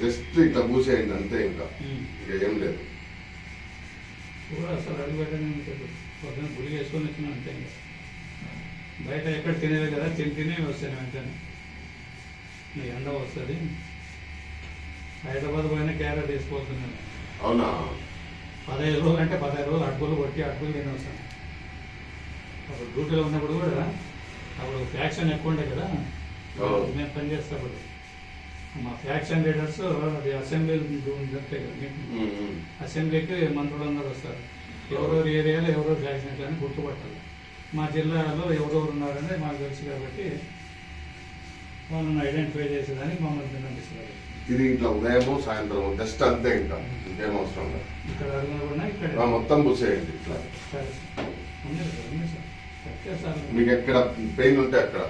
Just ఇట్లా పూసేయండి అంతే ఇంకా. ఇంకా ఏం లేదు. అసలు అడుగు గుడి వేసుకొని వచ్చిన అంతే ఇంకా. బయట ఎక్కడ తినేది కదా తిని తినే వస్తాను వెంటనే. ఎండ వస్తుంది. హైదరాబాద్ పోయినా క్యారెట్ వేసిపోతున్నాను అవునా? పదహైదు రోజులు అంటే పదహైదు రోజులు అడుగులు కొట్టి అడుగులు తిని వస్తాను. అప్పుడు డ్యూటీలో ఉన్నప్పుడు కూడా అప్పుడు ఫ్యాక్షన్ ఎక్కువ ఉండే కదా. మేము పనిచేసేటప్పుడు మా ఫ్యాక్షన్ లీడర్స్ అది అసెంబ్లీ చెప్తే కదా. అసెంబ్లీకి మంత్రులు అందరూ వస్తారు. ఎవరెవరు ఏరియాలో ఎవరెవరు ఫ్యాక్షన్ అని గుర్తుపట్టాలి మా జిల్లాలో ఎవరెవరు ఉన్నారని మాకు తెలుసు కాబట్టి వాళ్ళని ఐడెంటిఫై చేసేదానికి మమ్మల్ని పంపిస్తారు ఇది ఇట్లా ఉదయము సాయంత్రం జస్ట్ అంతే ఇంకా. ఇంకేం అవసరం లేదు. ఇక్కడ అడుగున కూడా ఇక్కడ. మొత్తం పూసేయండి ఇట్లా. మీకు ఎక్కడ పెయిన్ ఉంటే అక్కడ.